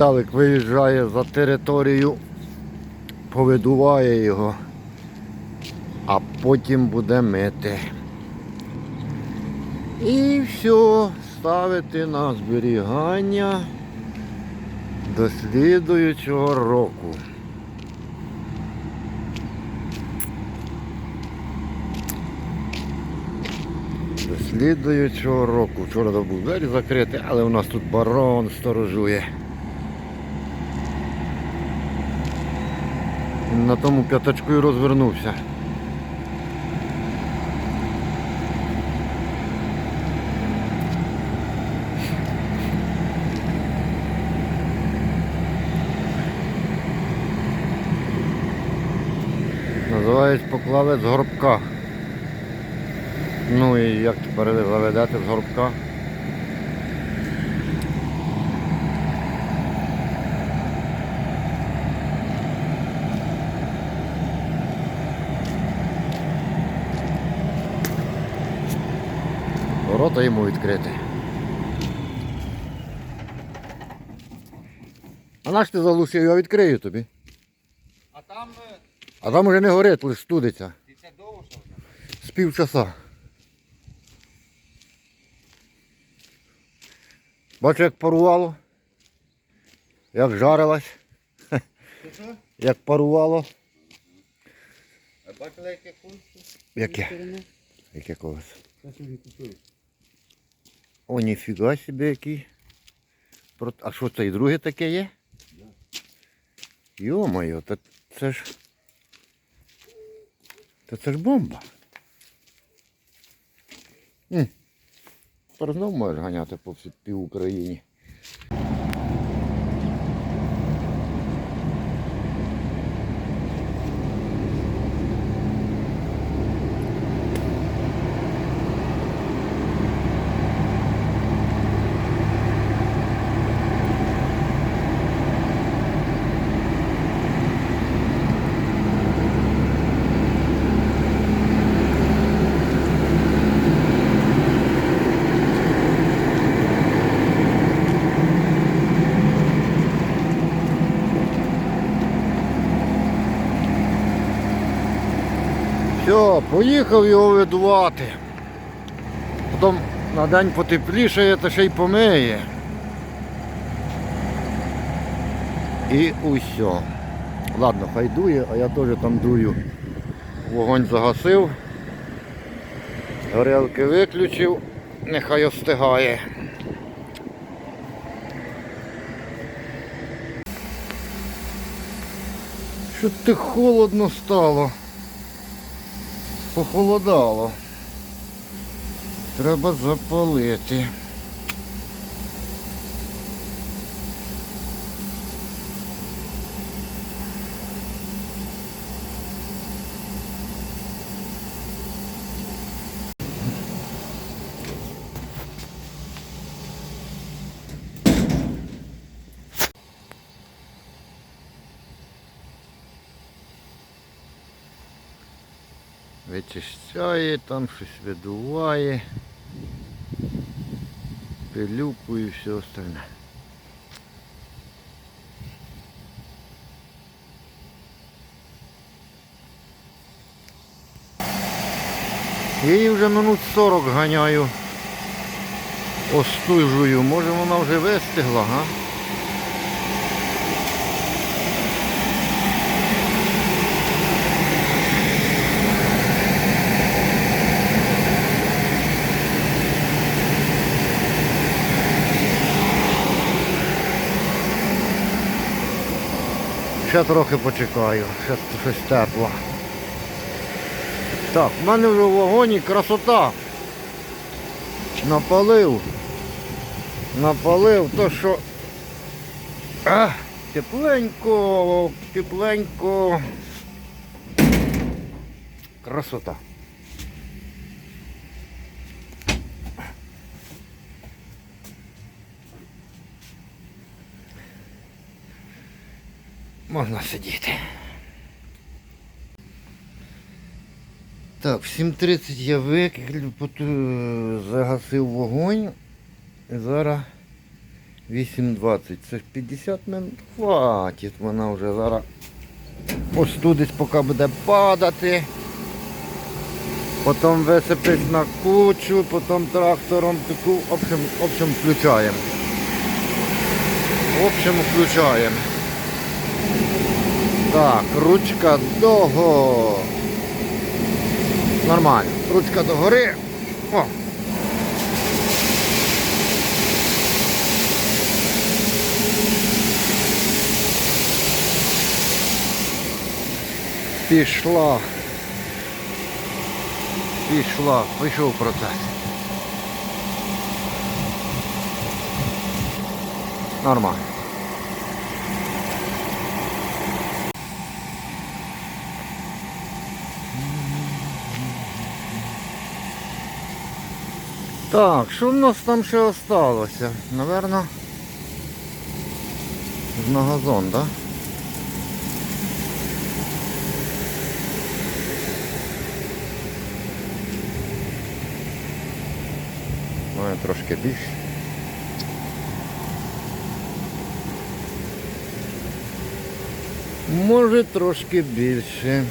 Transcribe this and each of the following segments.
Віталик виїжджає за територію, повидуває його, а потім буде мити. І все, ставити на зберігання до слідуючого року. До слідуючого року. Вчора був двері закриті, але у нас тут барон сторожує. На тому п'ятачку і розвернувся. Називають поклавець горбка. Ну і як тепер заведете з горбка? Йому відкрити. А наш ти залишив, я відкрию тобі. А там е, А там уже не горить, лише студиться. ти це довго що? З півчаса. Бачу, як парувало. Як що? як парувало. А бачили, яке кульки? Яке? Яке колесо. О, ніфіга собі який. А що це і друге таке є? Йо-моє, та це ж. Та це ж бомба. М. Тепер знов можеш ганяти по всій пів Україні. Все, поїхав його видувати. Потім на день потеплішає, та ще й помиє. І усе. Ладно, хай дує, а я теж там дую. Вогонь загасив. Горелки виключив, нехай остигає. Що ти холодно стало? Похолодало. Треба запалити. Вичищає, там щось видуває, пилюку і все остальне. Я її вже минут 40 ганяю, остужую. Може вона вже вистигла, га? Ще трохи почекаю, ще щось тепло. Так, в мене вже в вагоні красота. Напалив. Напалив то, що. А, тепленько, тепленько. Красота. Можна сидіти. Так, в 7.30 я виклю, загасив вогонь. І зараз 8.20. Це ж 50 минут. Хватить, вона вже зараз остудить, поки буде падати. Потім висипить на кучу, потім трактором таку, в общем, в общем, включаємо. В общем, включаємо. Так, ручка дого. Нормально. Ручка догори. О. Пішла. Пішла. Пішов процес. Нормально. Так, що в нас там ще осталося? Наверно. На газон, так? Да? Має трошки більше. Може трошки більше.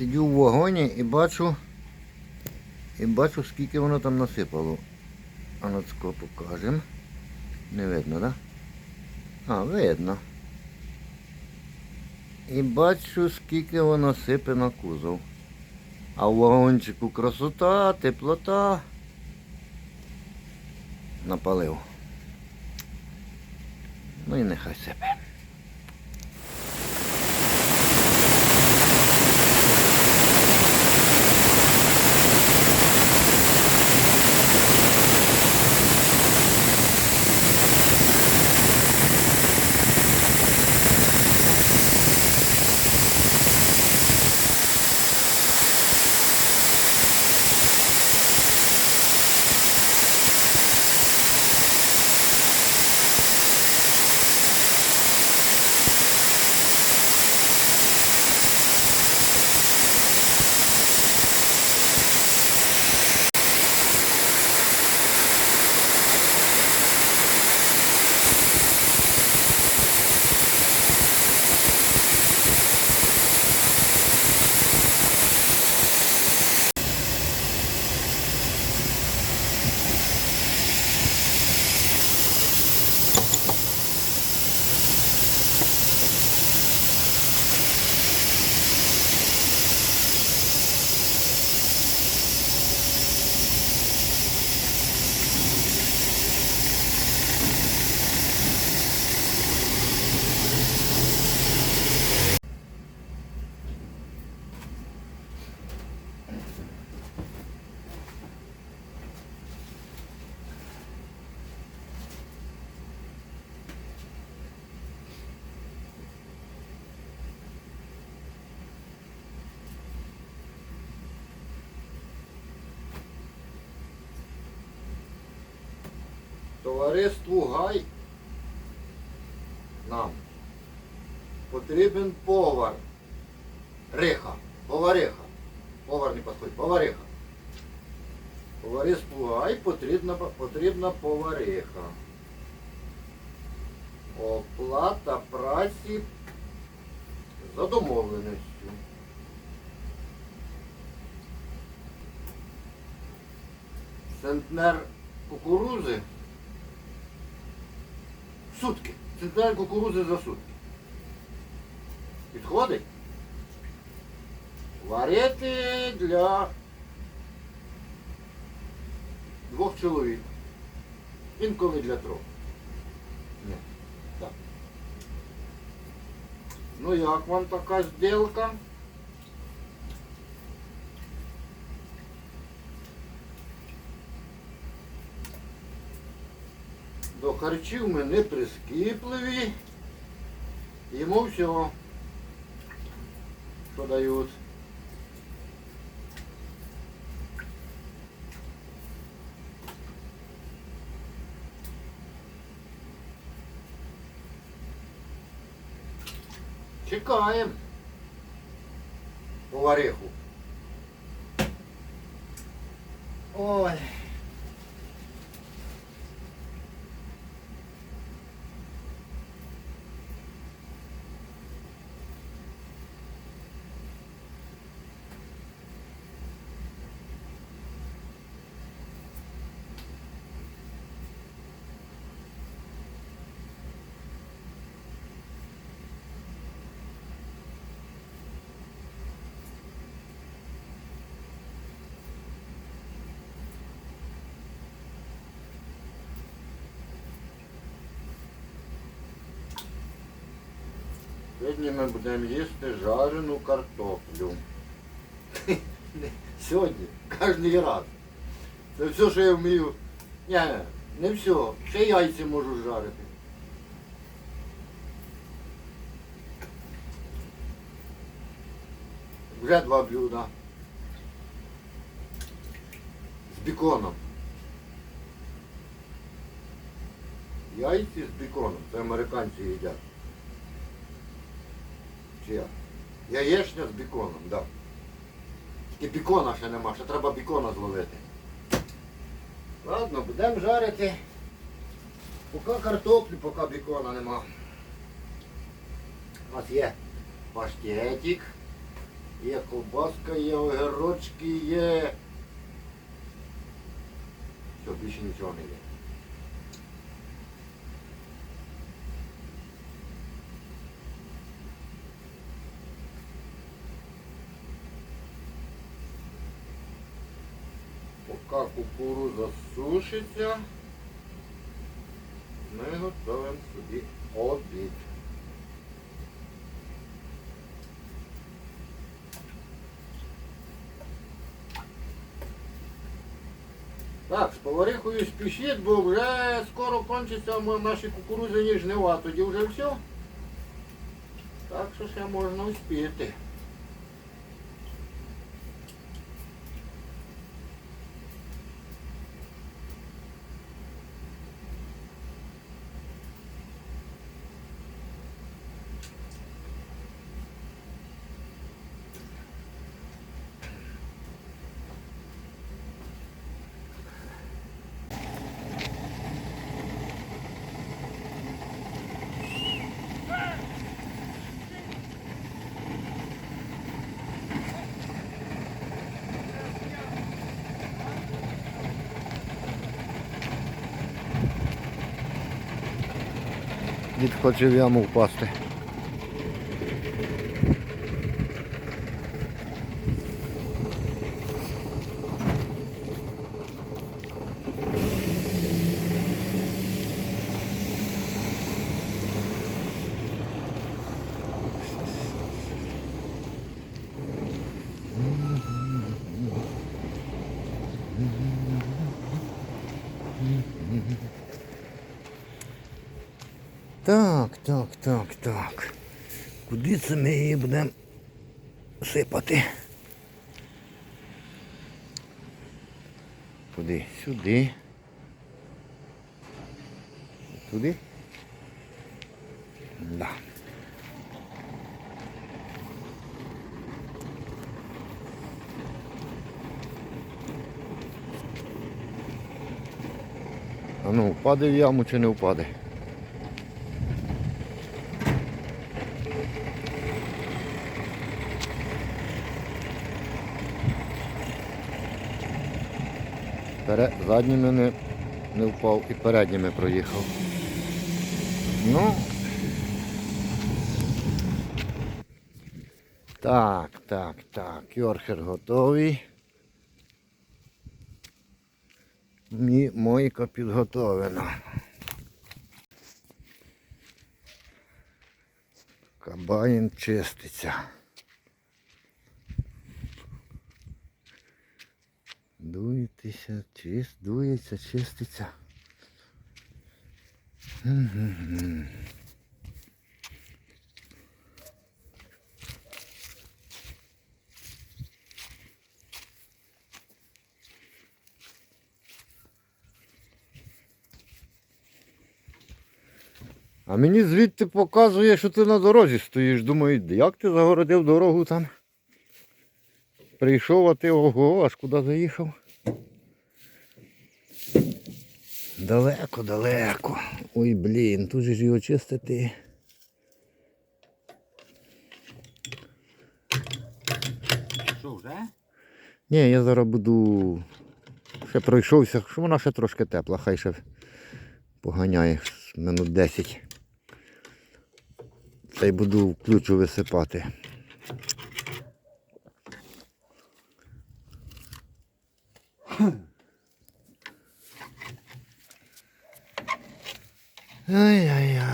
Сидю в вагоні і бачу, і бачу, скільки воно там насипало. А ну тако покажемо. Не видно, так? Да? А, видно. І бачу, скільки воно сипе на кузов. А в вагончику красота, теплота. Напалив. Ну і нехай сипе. Товариству Гай нам потрібен повар. Риха. Повариха. Повар не підходить. Повариха. Товариству Гай потрібна, потрібна повариха. Оплата праці за домовленістю. Центнер кукурузи сутки. Центнер кукурузи за сутки. Підходить? Варити для двох чоловік. Інколи для трьох. Ні. Так. Ну як вам така зділка? До харчів ми не прискіпливі. Йому всього. продають. Чекаємо. Повариху. Ой. Сьогодні ми будемо їсти жарену картоплю. Сьогодні, кожен раз. Це все, що я вмію. Ні, не все. Ще яйця можу жарити. Вже два блюда. З біконом. Яйці з біконом. Це американці їдять. Як? Яєчня з біконом, так. Да. Тільки бікона ще нема, ще треба бікона зловити. Ладно, будемо жарити. Поки картоплі, поки бікона нема. У нас є паштетик, є ковбаска, є огірочки, є. Все, більше нічого не є. Поки кукуруза сушиться, ми готуємо собі обід. Так, з поварихою спішіть, бо вже скоро кончиться наші кукурудзяні жнива, тоді вже все. Так що ще можна успіти. Дід хоче в яму впасти. Так, так, так, так. Це ми її будемо сипати? Куди? Сюди. Туди? Да. А ну, впаде в яму чи не впаде? Задніми не, не впав і передніми проїхав. Ну. Так, так, так. Йорхер готовий. Мі, мойка підготовлена. Кабаїн чиститься. Дуєтеся, чист, дується, чиститься. А мені звідти показує, що ти на дорозі стоїш. Думаю, як ти загородив дорогу там? Прийшов, а ти ого, аж куди заїхав. Далеко, далеко. Ой, блін, тут же ж його чистити. Що, вже? Ні, я зараз буду. Ще пройшовся, що вона ще трошки тепла, хай ще поганяє минут 10. Та й буду ключу висипати. 哎呀呀！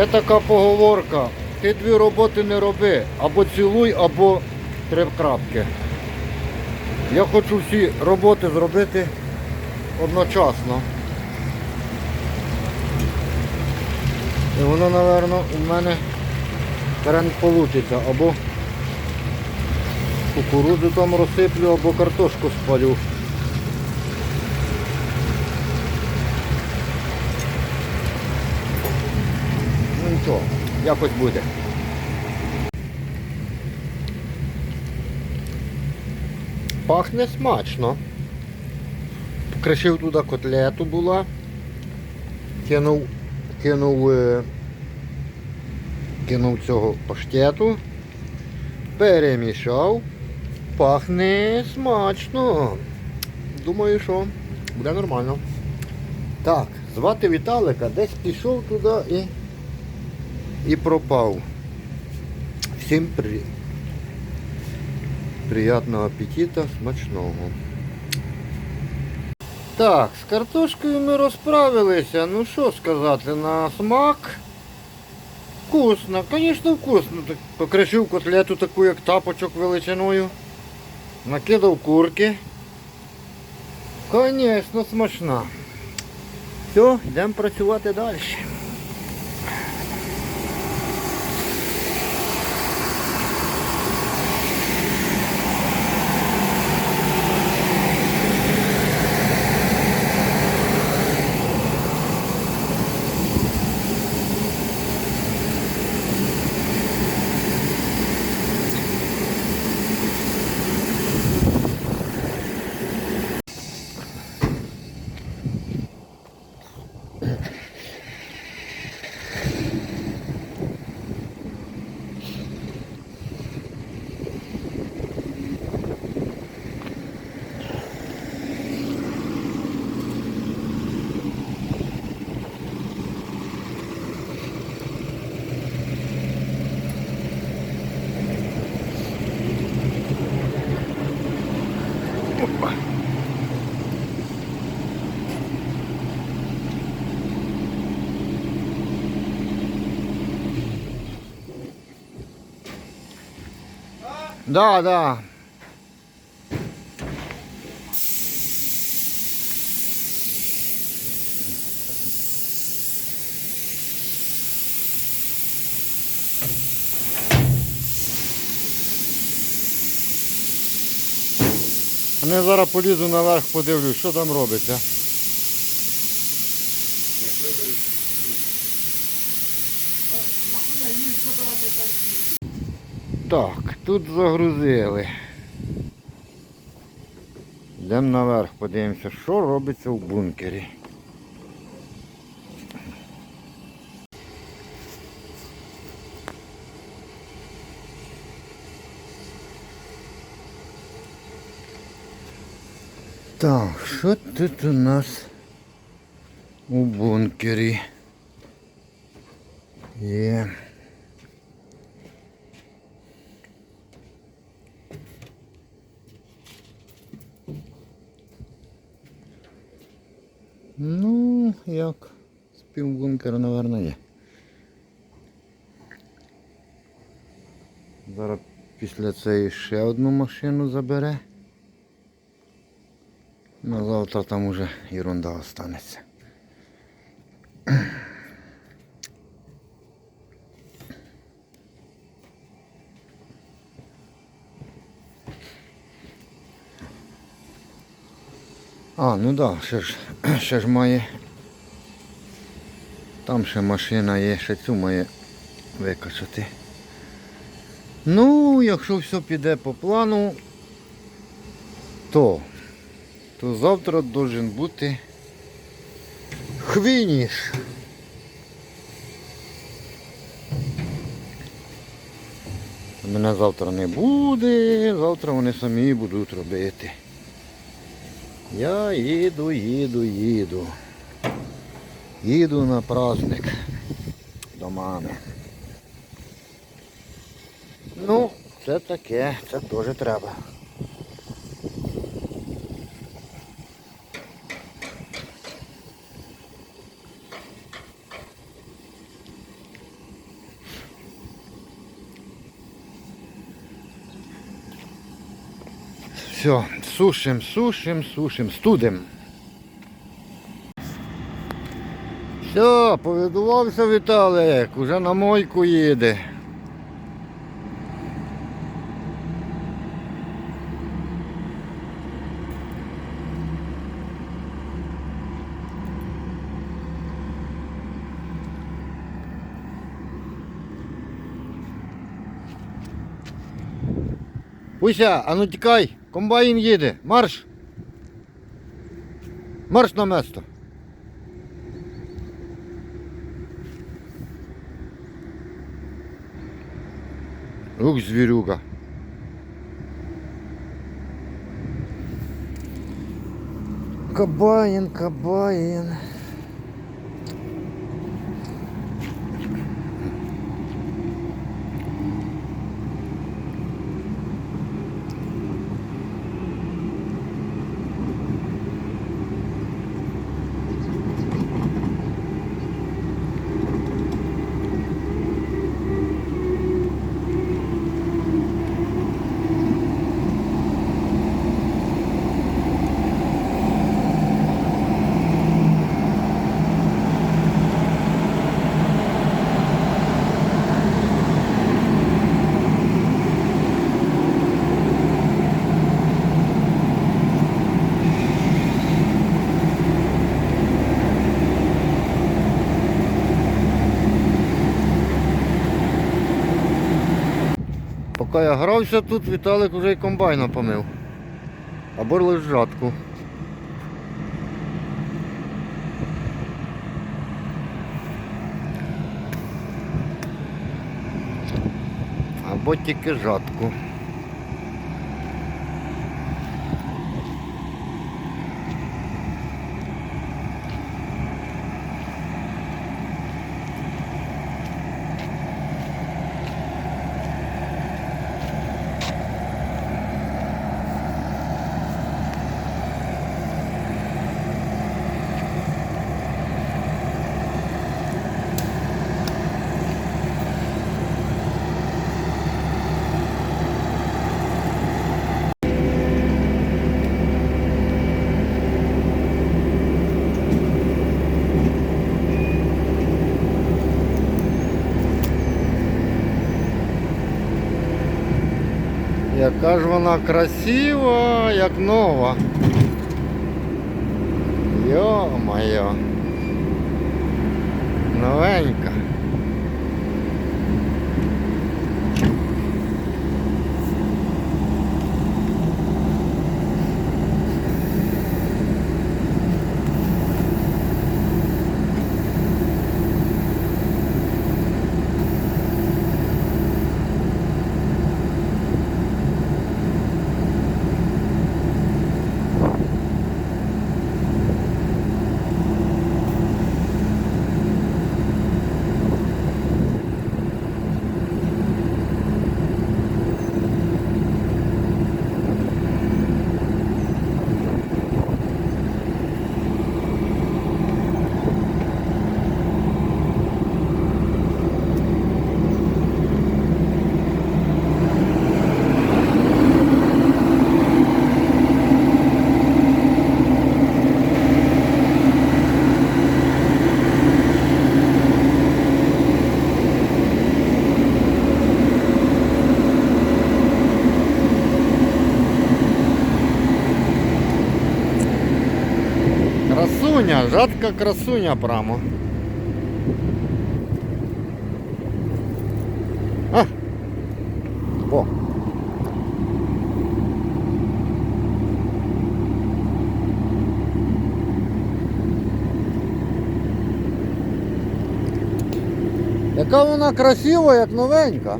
Є така поговорка. Ти дві роботи не роби. Або цілуй, або три крапки. Я хочу всі роботи зробити одночасно. І воно, напевно, у мене тренд вийде. Або кукурудзу там розсиплю, або картошку спалю. Ну нічого, якось буде. Пахне смачно. Кришив туди котлету була. Кинув, кинув, е, кинув цього паштету. Перемішав. Пахне смачно. Думаю, що буде нормально. Так, звати Віталика, десь пішов туди і і пропав. Всім при... приятного апетита, смачного. Так, з картошкою ми розправилися. Ну що сказати, на смак. Вкусно, звісно, вкусно. Покришив котлету таку, як тапочок величиною. Накидав курки. Звісно, смачна. Все, йдемо працювати далі. Да, да. Я зараз полізу наверх, подивлюсь, що там робиться. Так, тут загрузили. Йдемо наверх, подивимося, що робиться в бункері. Так, що тут у нас у бункері є? Ну, як співбункер, мабуть, є. Зараз після цієї ще одну машину забере. На завтра там уже ерунда останеться. А, ну да, ще ж, ще ж має. Там ще машина є, ще цю має викачати. Ну, якщо все піде по плану, то, то завтра должен бути хвініш. Мене завтра не буде, завтра вони самі будуть робити. Я їду, їду, їду. Їду на праздник до мами. Ну, це таке, це теж треба. Все, сушим, сушим, сушим, студим. Все, повідувався Віталик, уже на мойку їде. Уся, а ну тікай, комбайн їде, марш. Марш на место. Ух, звірюга. Кабаїн, кабаїн. Поки я грався тут, Віталик вже і комбайна помив. Або лиш жатку. Або тільки жатку. Яка ж вона красива, як нова. Йо-моє. Новенька. Жадка красуня прямо. А. О. Яка вона красива, як новенька.